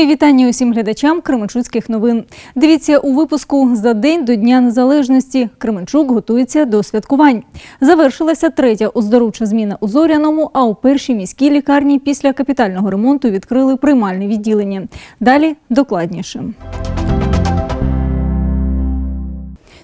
Мої вітання усім глядачам Кременчуцьких новин. Дивіться у випуску за день до Дня Незалежності. Кременчук готується до святкувань. Завершилася третя оздоровча зміна у Зоряному, а у першій міській лікарні після капітального ремонту відкрили приймальне відділення. Далі докладніше.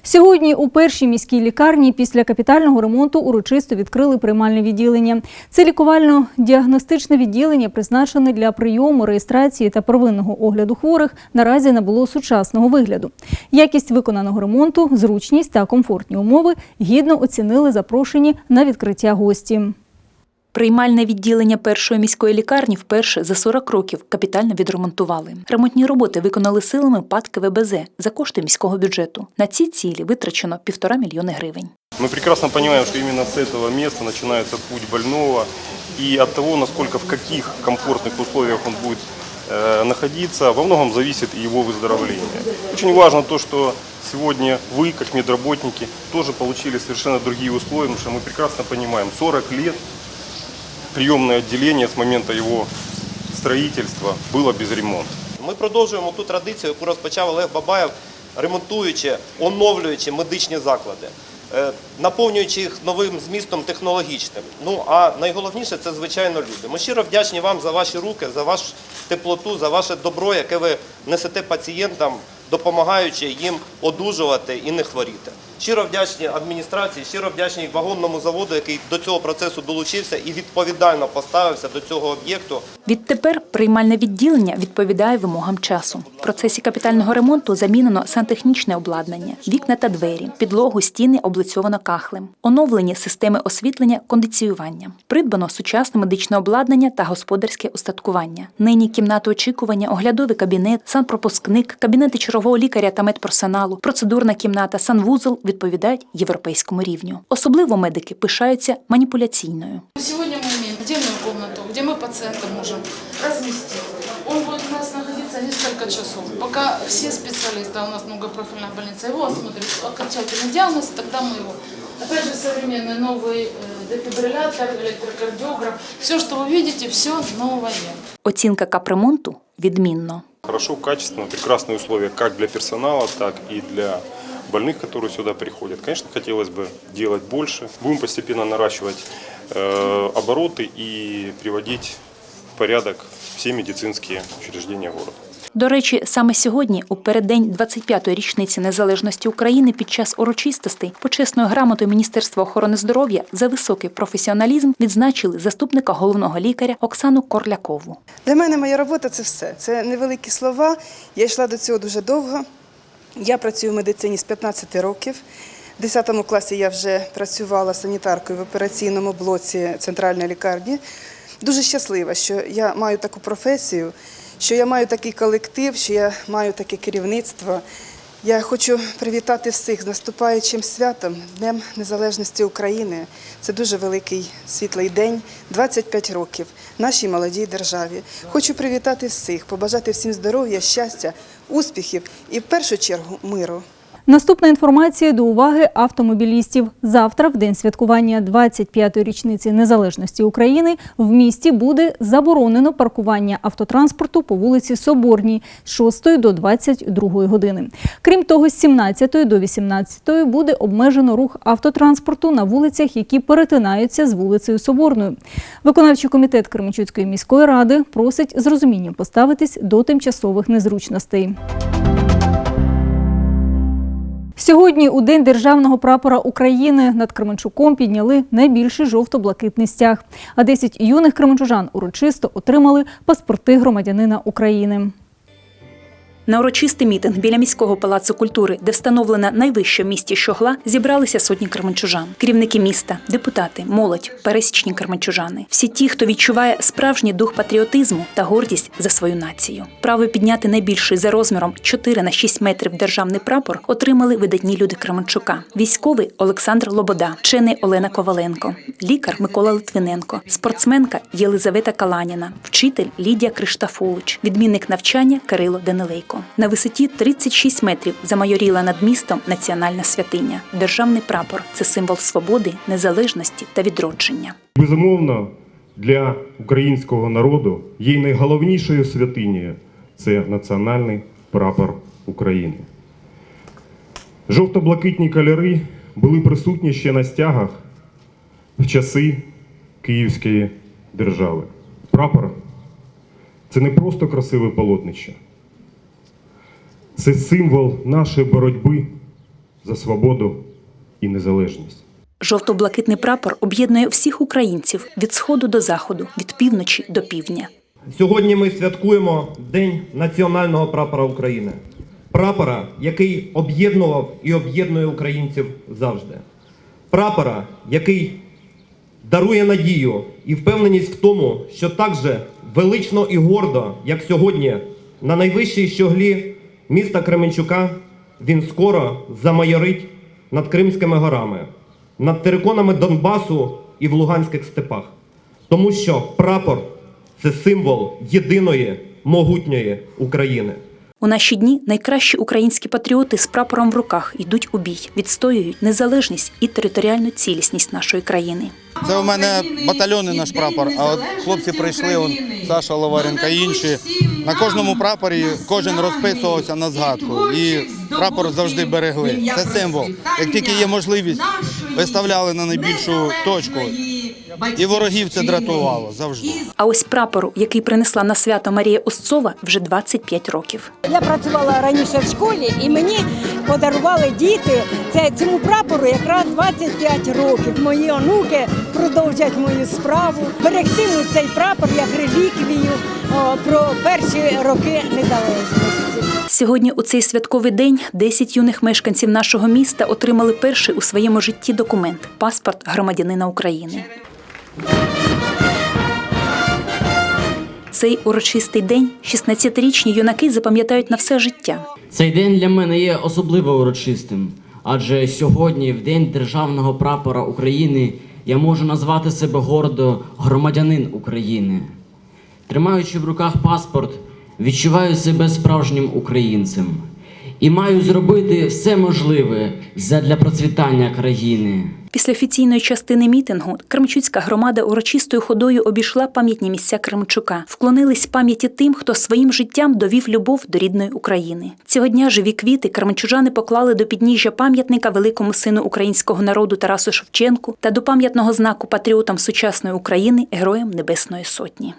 Сьогодні у першій міській лікарні після капітального ремонту урочисто відкрили приймальне відділення. Це лікувально-діагностичне відділення призначене для прийому, реєстрації та первинного огляду хворих. Наразі набуло сучасного вигляду. Якість виконаного ремонту, зручність та комфортні умови гідно оцінили запрошені на відкриття гості. Приймальне відділення першої міської лікарні вперше за 40 років капітально відремонтували. Ремонтні роботи виконали силами ПАД КВБЗ за кошти міського бюджету. На ці цілі витрачено півтора мільйони гривень. Мы прекрасно понимаем, что именно с этого места начинается путь больного, и от того, насколько в каких комфортных условиях он будет э, находиться, во многом зависит и его выздоровление. Очень важно то, что сегодня вы, как медработники, тоже получили совершенно другие условия, потому что мы прекрасно понимаем, 40 лет приемное отделение с момента его строительства было без ремонта. Ми продовжуємо ту традицію, яку розпочав Олег Бабаєв, ремонтуючи, оновлюючи медичні заклади, е, наповнюючи їх новим змістом технологічним. Ну а найголовніше це звичайно люди. Ми щиро вдячні вам за ваші руки, за вашу теплоту, за ваше добро, яке ви несете пацієнтам, допомагаючи їм одужувати і не хворіти. Щиро вдячні адміністрації, щиро вдячні вагонному заводу, який до цього процесу долучився і відповідально поставився до цього об'єкту. Відтепер приймальне відділення відповідає вимогам часу. В процесі капітального ремонту замінено сантехнічне обладнання, вікна та двері, підлогу, стіни облицьовано кахлем, оновлені системи освітлення, кондиціювання, придбано сучасне медичне обладнання та господарське устаткування. Нині кімнати очікування, оглядовий кабінет, санпропускник, кабінети чергового лікаря та медперсоналу, процедурна кімната, санвузол відповідають європейському рівню. Особливо медики пишаються маніпуляційною. Сегодня мы имеем отдельную комнату, где мы пациента можем разместить. Он будет у нас находиться несколько часов, пока все специалисты, а у нас многопрофильная больница, его осмотрят, окончательный диагноз, тогда мы его. Опять же, современный новый э, дефибриллятор, электрокардиограф. Все, что вы видите, все новое. Оцінка капремонту відмінно. Хорошо, качественно, прекрасные условия как для персонала, так и для больных, которые сюда приходят. Конечно, хотелось бы делать больше. Будем постепенно наращивать э, обороты и приводить в порядок все медицинские учреждения города. До речі, саме сьогодні, у переддень 25-ї річниці незалежності України, під час урочистостей почесною грамотою Міністерства охорони здоров'я за високий професіоналізм відзначили заступника головного лікаря Оксану Корлякову. Для мене моя робота це все. Це невеликі слова. Я йшла до цього дуже довго. Я працюю в медицині з 15 років. В 10 класі я вже працювала санітаркою в операційному блоці центральної лікарні. Дуже щаслива, що я маю таку професію, що я маю такий колектив, що я маю таке керівництво. Я хочу привітати всіх з наступаючим святом, Днем Незалежності України. Це дуже великий світлий день, 25 років нашій молодій державі. Хочу привітати всіх, побажати всім здоров'я, щастя, успіхів і в першу чергу миру. Наступна інформація до уваги автомобілістів. Завтра, в день святкування 25-ї річниці незалежності України, в місті буде заборонено паркування автотранспорту по вулиці Соборній з 6 до 22 години. Крім того, з 17 до 18 буде обмежено рух автотранспорту на вулицях, які перетинаються з вулицею Соборною. Виконавчий комітет Кременчуцької міської ради просить з розумінням поставитись до тимчасових незручностей. Сьогодні, у День державного прапора України, над Кременчуком підняли найбільший жовто-блакитний стяг. А 10 юних кременчужан урочисто отримали паспорти громадянина України. На урочистий мітинг біля міського палацу культури, де встановлена найвища в місті щогла, зібралися сотні кременчужан, керівники міста, депутати, молодь, пересічні кременчужани. Всі ті, хто відчуває справжній дух патріотизму та гордість за свою націю. Право підняти найбільший за розміром 4 на 6 метрів державний прапор отримали видатні люди Кременчука: військовий Олександр Лобода, вчений Олена Коваленко, лікар Микола Литвиненко, спортсменка Єлизавета Каланіна, вчитель Лідія Криштафович, відмінник навчання Кирило Данилейко. На висоті 36 метрів замайоріла над містом національна святиня. Державний прапор це символ свободи, незалежності та відродження. Безумовно, для українського народу є найголовнішою святинею це національний прапор України. Жовто-блакитні кольори були присутні ще на стягах в часи Київської держави. Прапор це не просто красиве полотнище, це символ нашої боротьби за свободу і незалежність. Жовто-блакитний прапор об'єднує всіх українців від сходу до заходу, від півночі до півдня. Сьогодні ми святкуємо День національного прапора України. Прапора, який об'єднував і об'єднує українців завжди. Прапора, який дарує надію і впевненість в тому, що так же велично і гордо, як сьогодні, на найвищій щоглі міста Кременчука, він скоро замайорить над Кримськими горами, над териконами Донбасу і в Луганських степах. Тому що прапор це символ єдиної могутньої України. У наші дні найкращі українські патріоти з прапором в руках йдуть у бій, відстоюють незалежність і територіальну цілісність нашої країни. Це у мене батальйонний наш прапор. А от хлопці прийшли, он, Саша Ловаренко інші. На кожному прапорі кожен розписувався на згадку. І прапор завжди берегли. Це символ. Як тільки є можливість, виставляли на найбільшу точку. І ворогів це дратувало завжди. А ось прапору, який принесла на свято Марія Осцова, вже 25 років. Я працювала раніше в школі, і мені подарували діти це цьому прапору якраз 25 років. Мої онуки продовжать мою справу. Берегтимуть цей прапор як реліквію про перші роки незалежності. Сьогодні у цей святковий день 10 юних мешканців нашого міста отримали перший у своєму житті документ паспорт громадянина України. Цей урочистий день 16-річні юнаки запам'ятають на все життя. Цей день для мене є особливо урочистим, адже сьогодні, в день державного прапора України, я можу назвати себе гордо громадянин України. Тримаючи в руках паспорт, відчуваю себе справжнім українцем і маю зробити все можливе задля процвітання країни. Після офіційної частини мітингу Кременчуцька громада урочистою ходою обійшла пам'ятні місця Кременчука, вклонились пам'яті тим, хто своїм життям довів любов до рідної України. Цього дня живі квіти кременчужани поклали до підніжжя пам'ятника великому сину українського народу Тарасу Шевченку та до пам'ятного знаку патріотам сучасної України Героям Небесної Сотні.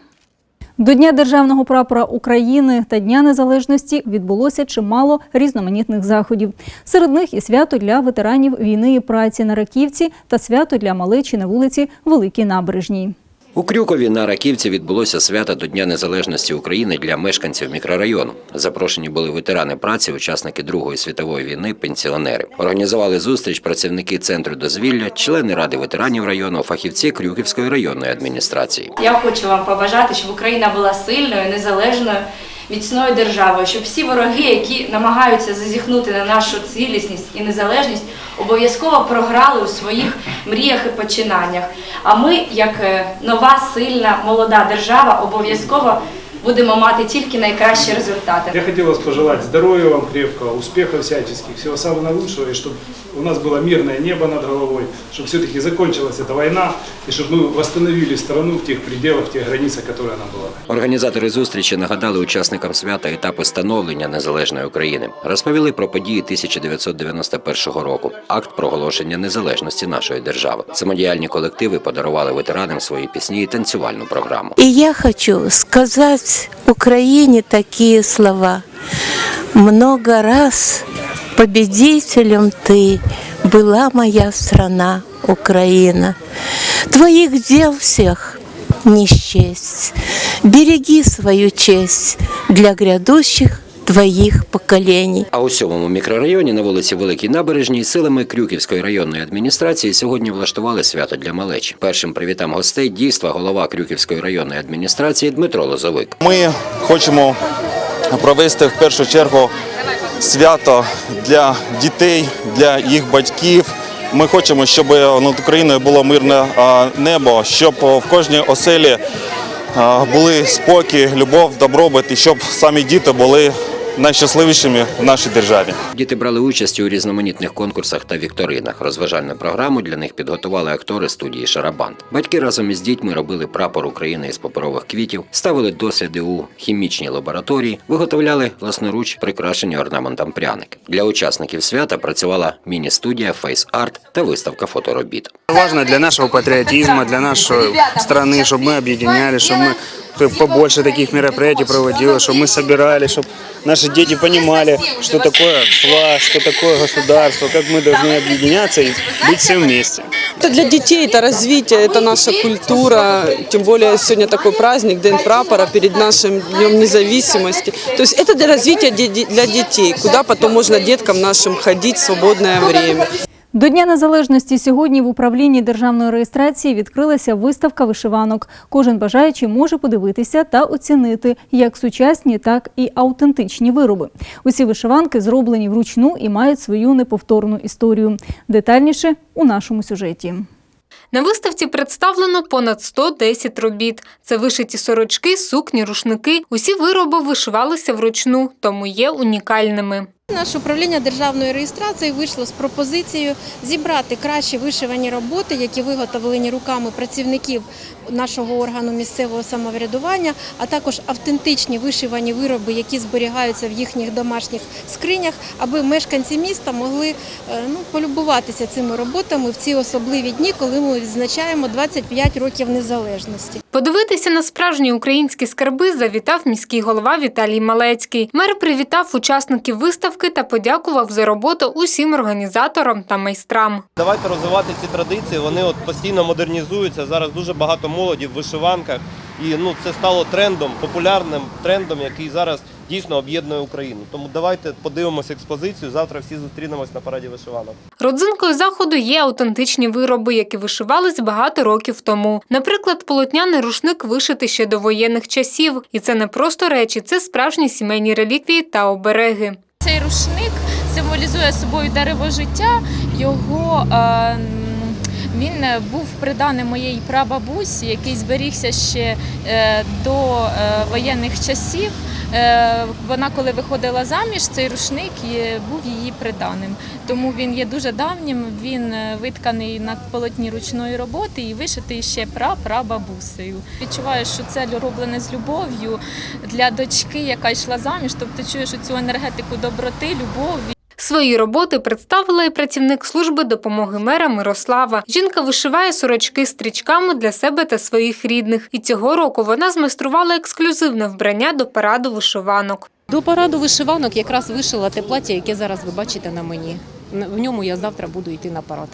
До Дня державного прапора України та Дня Незалежності відбулося чимало різноманітних заходів. Серед них і свято для ветеранів війни і праці на Раківці та свято для малечі на вулиці Великій Набережній. У Крюкові на Раківці відбулося свято до Дня Незалежності України для мешканців мікрорайону. Запрошені були ветерани праці, учасники Другої світової війни, пенсіонери. Організували зустріч працівники центру дозвілля, члени ради ветеранів району, фахівці Крюківської районної адміністрації. Я хочу вам побажати, щоб Україна була сильною, незалежною, міцною державою, щоб всі вороги, які намагаються зазіхнути на нашу цілісність і незалежність, обов'язково програли у своїх мріях і починаннях. А ми, як е, нова, сильна, молода держава, обов'язково будемо мати тільки найкращі результати. Я хотел вас пожелать здоровья вам крепкого, успехов всяческих, всего самого наилучшего, и чтобы у нас было мирное небо над головой, чтобы все-таки закончилась эта война, и чтобы мы восстановили страну в тех пределах, в тех границах, которые она была. Організатори зустрічі нагадали учасникам свята етапи становлення незалежної України, розповіли про події 1991 року, акт проголошення незалежності нашої держави. Самодіяльні колективи подарували ветеранам свої пісні і танцювальну програму. И я хочу Украине такие слова. Много раз победителем ты была моя страна Украина. Твоих дел всех не счесть. Береги свою честь для грядущих твоих поколений. А у сьомому мікрорайоні на вулиці Великій Набережній силами Крюківської районної адміністрації сьогодні влаштували свято для малечі. Першим привітам гостей дійства голова Крюківської районної адміністрації Дмитро Лозовик. Ми хочемо провести в першу чергу свято для дітей, для їх батьків. Ми хочемо, щоб над Україною було мирне небо, щоб в кожній оселі були спокій, любов, добробут, і щоб самі діти були найщасливішими в нашій державі. Діти брали участь у різноманітних конкурсах та вікторинах. Розважальну програму для них підготували актори студії Шарабанд. Батьки разом із дітьми робили прапор України із паперових квітів, ставили досліди у хімічній лабораторії, виготовляли власноруч прикрашені орнаментом пряники. Для учасників свята працювала міні-студія Art та виставка фоторобіт. Важно для нашего патриотизма, для нашей страны, чтобы мы объединялись, чтобы мы побольше таких мероприятий проводили, чтобы мы собирались, чтобы наши дети понимали, что такое флаг, что такое государство, как мы должны объединяться и быть все вместе. Это для детей, это развитие, это наша культура. Тем более сегодня такой праздник, День прапора, перед нашим Днем независимости. То есть это для развития для детей, куда потом можно деткам нашим ходить в свободное время. До Дня Незалежності сьогодні в управлінні державної реєстрації відкрилася виставка вишиванок. Кожен бажаючий може подивитися та оцінити як сучасні, так і аутентичні вироби. Усі вишиванки зроблені вручну і мають свою неповторну історію. Детальніше у нашому сюжеті. На виставці представлено понад 110 робіт. Це вишиті сорочки, сукні, рушники. Усі вироби вишивалися вручну, тому є унікальними. Наше управління державної реєстрації вийшло з пропозицією зібрати кращі вишивані роботи, які виготовлені руками працівників нашого органу місцевого самоврядування, а також автентичні вишивані вироби, які зберігаються в їхніх домашніх скринях, аби мешканці міста могли е, ну, полюбуватися цими роботами в ці особливі дні, коли ми відзначаємо 25 років незалежності. Подивитися на справжні українські скарби завітав міський голова Віталій Малецький. Мер привітав учасників виставки та подякував за роботу усім організаторам та майстрам. Давайте розвивати ці традиції. Вони от постійно модернізуються. Зараз дуже багато молоді в вишиванках, і ну це стало трендом, популярним трендом, який зараз дійсно об'єднує Україну. Тому давайте подивимося експозицію. Завтра всі зустрінемось на параді вишиванок. Родзинкою заходу є автентичні вироби, які вишивались багато років тому. Наприклад, полотняний рушник вишитий ще до воєнних часів. І це не просто речі, це справжні сімейні реліквії та обереги. Цей рушник символізує собою дерево життя. Його е, він був приданий моєї прабабусі, який зберігся ще е, до е, воєнних часів. Е, Вона, коли виходила заміж, цей рушник був її приданим. Тому він є дуже давнім. Він е, витканий на полотні ручної роботи і вишитий ще прапрабабусею. Відчуваю, що це роблене з любов'ю для дочки, яка йшла заміж. Тобто чуєш цю енергетику доброти, любові. Свої роботи представила і працівник служби допомоги мера Мирослава. Жінка вишиває сорочки стрічками для себе та своїх рідних. І цього року вона змайструвала ексклюзивне вбрання до параду вишиванок. До параду вишиванок якраз вишила те плаття, яке зараз ви бачите на мені. В ньому я завтра буду йти на парад.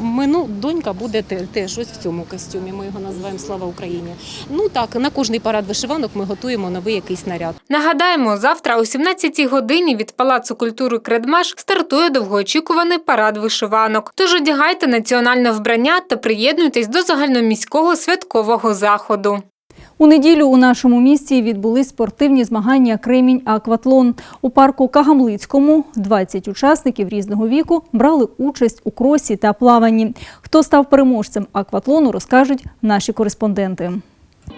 Мину донька буде те- теж ось в цьому костюмі. Ми його називаємо Слава Україні. Ну так, на кожний парад вишиванок ми готуємо новий якийсь наряд. Нагадаємо, завтра о 17-й годині від Палацу культури Кредмаш стартує довгоочікуваний парад вишиванок. Тож одягайте національне вбрання та приєднуйтесь до загальноміського святкового заходу. У неділю у нашому місті відбулись спортивні змагання Кремінь Акватлон. У парку Кагамлицькому 20 учасників різного віку брали участь у кросі та плаванні. Хто став переможцем акватлону, розкажуть наші кореспонденти.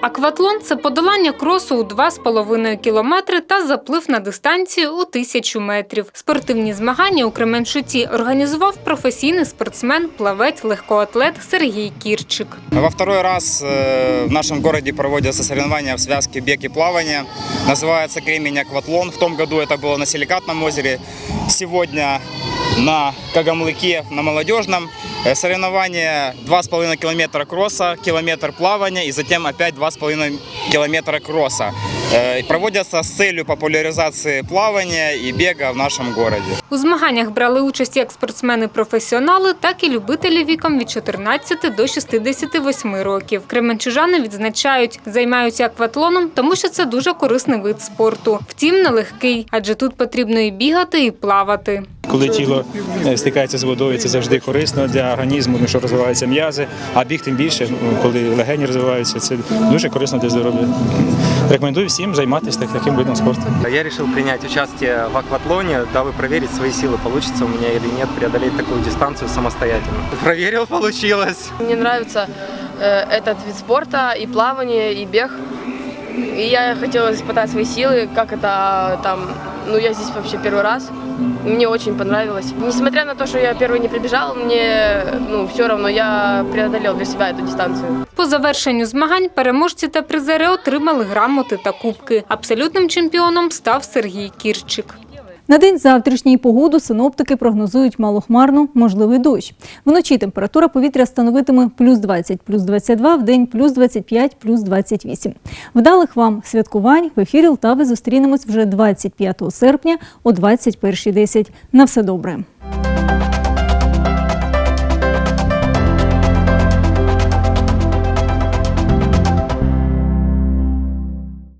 Акватлон це подолання кросу у 2,5 кілометри та заплив на дистанцію у тисячу метрів. Спортивні змагання у Кременчуці організував професійний спортсмен, плавець, легкоатлет Сергій Кірчик. Во второй раз э, в нашем городе проводятся соревнования в связке бег и плавание. Называется Кремень Акватлон. В том году это было на Силикатном озере. Сегодня на Кагамлыке, на Молодежном. Э, Соревнования 2,5 километра кросса, километр плавания и затем опять 2,5 километра кросса. Э, Проводятся с целью популяризации плавания и бега в нашем городе. У змаганнях брали участь як спортсмени-професіонали, так і любителі віком від 14 до 68 років. Кременчужани відзначають, займаються акватлоном, тому що це дуже корисний вид спорту. Втім, нелегкий, адже тут потрібно і бігати, і плавати. Коли тіло е, стикається з водою, це завжди корисно для організму, тому що розвиваються м'язи, а біг тим більше, ну, коли легені розвиваються, це дуже корисно для здоров'я. Рекомендую всім займатися так- таким видом спорту. Я решил принять участие в акватлоне, дабы проверить свои силы, получится у меня или нет преодолеть такую дистанцию самостоятельно. Проверил, получилось. Мне нравится э, этот вид спорта, и плавание, и бег. И я хотела испытать свои силы, как это там, ну я здесь вообще первый раз. Мне очень понравилось. Несмотря на то, что я первый не прибежал, мне ну, все равно я преодолел для себя эту дистанцию. По завершенню змагань переможці та призери отримали грамоти та кубки. Абсолютним чемпіоном став Сергій Кірчик. На день завтрашній погоду синоптики прогнозують малохмарну, можливий дощ. Вночі температура повітря становитиме плюс 20, плюс 22, в день плюс 25, плюс 28. Вдалих вам святкувань в ефірі Лтави зустрінемось вже 25 серпня о 21.10. На все добре.